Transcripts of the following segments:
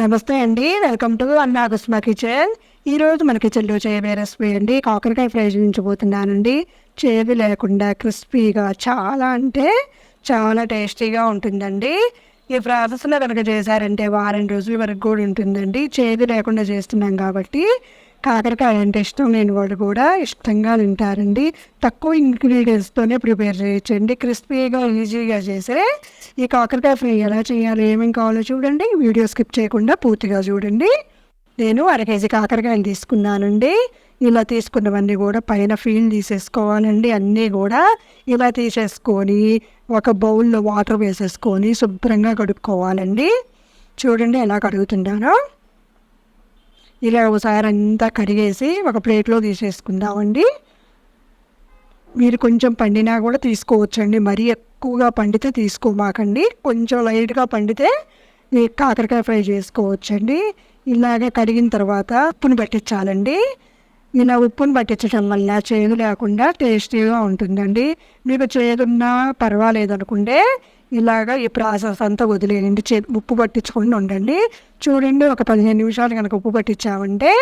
నమస్తే అండి. Welcome to అన్నాకుస్మ kitchen ఈరోజు మన కిచెన్లో చేయబోయే రెసిపీ అండి. కాకరకాయ ఫ్రై చూపించబోతున్నానండి చేదు లేకుండా క్రిస్పీగా చాలా అంటే చాలా టేస్టీగా ఉంటుందండి. ఈ ప్రాసెస్లో కనుక చేశారంటే వారం రోజుల వరకు కూడా ఉంటుందండి. చేదు లేకుండా చేస్తున్నాం కాబట్టి కాకరకాయ అంటే ఇష్టం లేని వాళ్ళు కూడా ఇష్టంగా తింటారండి. తక్కువ ఇంగ్రీడియంట్స్తోనే ప్రిపేర్ చేయొచ్చండి. క్రిస్పీగా ఈజీగా చేసే ఈ కాకరకాయ ఫ్రై ఎలా చేయాలి ఏమేమి కావాలో చూడండి. వీడియో స్కిప్ చేయకుండా పూర్తిగా చూడండి. నేను అర కేజీ కాకరకాయలు తీసుకున్నానండి. ఇలా తీసుకున్నవన్నీ కూడా పైన ఫీల్ తీసేసుకోవాలండి. అన్నీ కూడా ఇలా తీసేసుకొని ఒక బౌల్లో వాటర్ వేసేసుకొని శుభ్రంగా కడుక్కోవాలండి. చూడండి ఎలా కడుగుతున్నానో ఇలా ఒకసారి అంతా కడిగేసి ఒక ప్లేట్లో తీసేసుకుందామండి. మీరు కొంచెం పండినా కూడా తీసుకోవచ్చండి. మరీ ఎక్కువగా పండితే తీసుకోమాకండి. కొంచెం లైట్గా పండితే మీరు కాకరకాయ ఫ్రై చేసుకోవచ్చండి. ఇలాగే కడిగిన తర్వాత ఉప్పుని పట్టించాలండి. ఇలా ఉప్పుని పట్టించడం వల్ల చేదు లేకుండా టేస్టీగా ఉంటుందండి. మీకు చేదున్నా పర్వాలేదు అనుకుంటే ఇలాగ ఈ ప్రాసెస్ అంతా వదిలేయండి. చే ఉప్పు పట్టించుకొని ఉండండి. చూడండి ఒక పదిహేను నిమిషాలు కనుక ఉప్పు పట్టించామంటే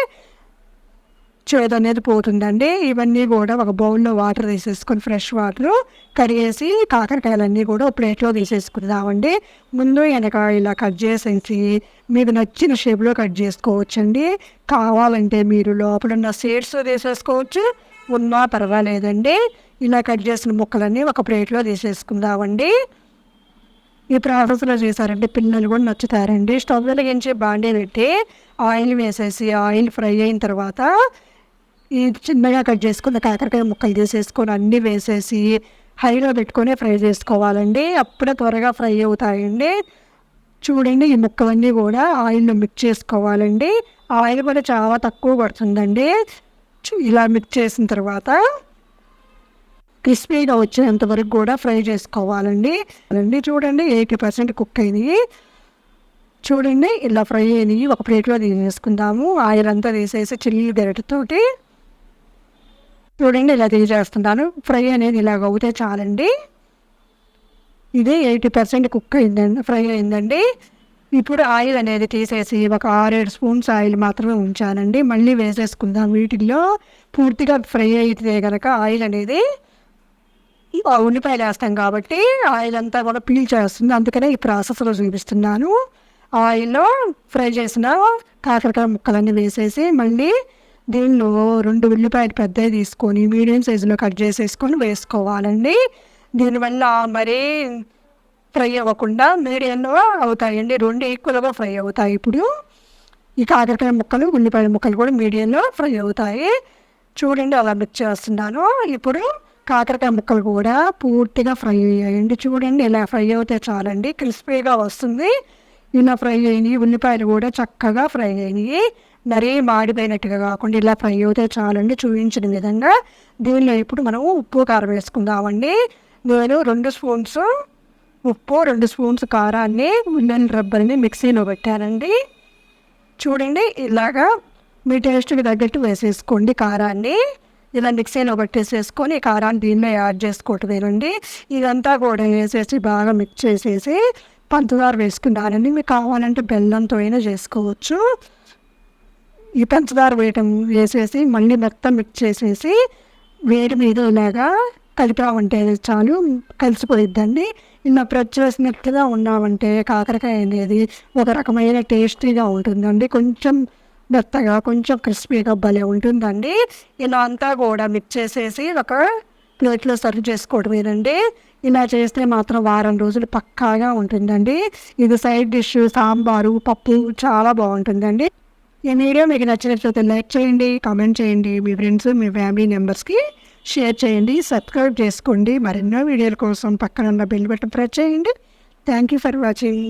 చేదు అనేది పోతుందండి. ఇవన్నీ కూడా ఒక బౌల్లో వాటర్ తీసేసుకొని ఫ్రెష్ వాటర్ కడిగేసి కాకరకాయలన్నీ కూడా ఒక ప్లేట్లో తీసేసుకుందామండి. ముందు వెనక ఇలా కట్ చేసేసి మీకు నచ్చిన షేప్లో కట్ చేసుకోవచ్చండి. కావాలంటే మీరు లోపల ఉన్న సీడ్స్ తీసేసుకోవచ్చు ఉన్నా పర్వాలేదండి. ఇలా కట్ చేసిన ముక్కలన్నీ ఒక ప్లేట్లో తీసేసుకుందామండి. ఈ ప్రాసెస్లో చేశారంటే పిల్లలు కూడా నచ్చుతారండి స్టవ్ వెలిగించి బాండీ పెట్టి ఆయిల్ వేసేసి ఆయిల్ ఫ్రై అయిన తర్వాత ఈ చిన్నగా కట్ చేసుకున్న కాకరకాయ ముక్కలు తీసేసుకొని అన్నీ వేసేసి హైలో పెట్టుకొని ఫ్రై చేసుకోవాలండి. అప్పుడే త్వరగా ఫ్రై అవుతాయండి. చూడండి ఈ ముక్కలన్నీ కూడా ఆయిల్లో మిక్స్ చేసుకోవాలండి. ఆయిల్ కూడా చాలా తక్కువ పడుతుందండి. ఇలా మిక్స్ చేసిన తర్వాత క్రిస్పీగా వచ్చేంత వరకు కూడా ఫ్రై చేసుకోవాలండి. అండి చూడండి ఎయిటీ పర్సెంట్ కుక్ అయినాయి. చూడండి ఇలా ఫ్రై అయినాయి. ఒక ప్లేట్లో తీసేసుకుందాము. ఆయిల్ అంతా తీసేసి చిల్లి గరిటతోటి చూడండి ఇలా తీసేస్తున్నాను. ఫ్రై అనేది ఇలాగ అవుతే చాలండి. ఇది ఎయిటీ పర్సెంట్ కుక్ అయిందండి ఫ్రై అయిందండి. ఇప్పుడు ఆయిల్ అనేది తీసేసి ఒక ఆరేడు స్పూన్స్ ఆయిల్ మాత్రమే ఉంచానండి. మళ్ళీ వేసేసుకుందాం వీటిల్లో. పూర్తిగా ఫ్రై అయితే కనుక ఆయిల్ అనేది ఉల్లిపాయలు వేస్తాం కాబట్టి ఆయిల్ అంతా కూడా పీల్ చేస్తుంది. అందుకనే ఈ ప్రాసెస్లో చూపిస్తున్నాను. ఆయిల్లో ఫ్రై చేసిన కాకరకాయ ముక్కలన్నీ వేసేసి మళ్ళీ దీనిలో రెండు ఉల్లిపాయలు పెద్దవి తీసుకొని మీడియం సైజులో కట్ చేసేసుకొని వేసుకోవాలండి. దీనివల్ల మరీ ఫ్రై అవ్వకుండా మీడియంలో అవుతాయండి. రెండు ఈక్వల్గా ఫ్రై అవుతాయి ఇప్పుడు. ఈ కాకరకాయ ముక్కలు ఉల్లిపాయ ముక్కలు కూడా మీడియంలో ఫ్రై అవుతాయి. చూడండి అలా మిక్స్ చేస్తున్నాను. ఇప్పుడు కాకరకాయ ముక్కలు కూడా పూర్తిగా ఫ్రై అయ్యాయండి చూడండి ఇలా ఫ్రై అవుతే చాలండి. క్రిస్పీగా వస్తుంది. ఇలా ఫ్రై అయినాయి. ఉల్లిపాయలు కూడా చక్కగా ఫ్రై అయినాయి. మరీ మాడిపోయినట్టుగా కాకుండా ఇలా ఫ్రై అవుతే చాలండి. చూపించిన విధంగా దీనిలో ఇప్పుడు మనం ఉప్పు కారం వేసుకుందామండి. నేను రెండు స్పూన్స్ ఉప్పు రెండు స్పూన్స్ కారాన్ని ఉల్లిపాయల రబ్బర్ని మిక్సీలో పెట్టానండి. చూడండి ఇలాగా మీ టేస్ట్కి తగ్గట్టు వేసేసుకోండి కారాన్ని. ఇలా మిక్సీలో పట్టేసేసుకొని వేసుకొని కారాన్ని దీనిలో యాడ్ చేసుకోవటమేనండి ఇదంతా కూడా వేసేసి బాగా మిక్స్ చేసేసి పంచదార వేసుకున్నానండి మీకు కావాలంటే బెల్లంతో అయినా చేసుకోవచ్చు. ఈ పంచదార వేయటం వేసేసి మళ్ళీ మొత్తం మిక్స్ చేసేసి వేడి మీద ఇలాగా కలిపామంటే చాలు కలిసిపోయిద్దండి. ఇలా ప్రెస్ ఉన్నామంటే కాకరకాయ అనేది ఒక రకమైన టేస్టీగా ఉంటుందండి. కొంచెం మెత్తగా కొంచెం క్రిస్పీగా భలే ఉంటుందండి. ఇలా అంతా కూడా మిక్స్ చేసేసి ఒక ప్లేట్లో సర్వ్ చేసుకోవడమేనండి. ఇలా చేస్తే మాత్రం వారం రోజులు పక్కాగా ఉంటుందండి. ఇది సైడ్ డిష్ సాంబారు పప్పు చాలా బాగుంటుందండి. ఈ వీడియో మీకు నచ్చినట్లయితే లైక్ చేయండి కామెంట్ చేయండి మీ ఫ్రెండ్స్ మీ ఫ్యామిలీ మెంబర్స్కి షేర్ చేయండి సబ్స్క్రైబ్ చేసుకోండి. మరెన్నో వీడియోల కోసం పక్కన ఉన్న బెల్ బటన్ ప్రెస్ చేయండి. Thank you for watching.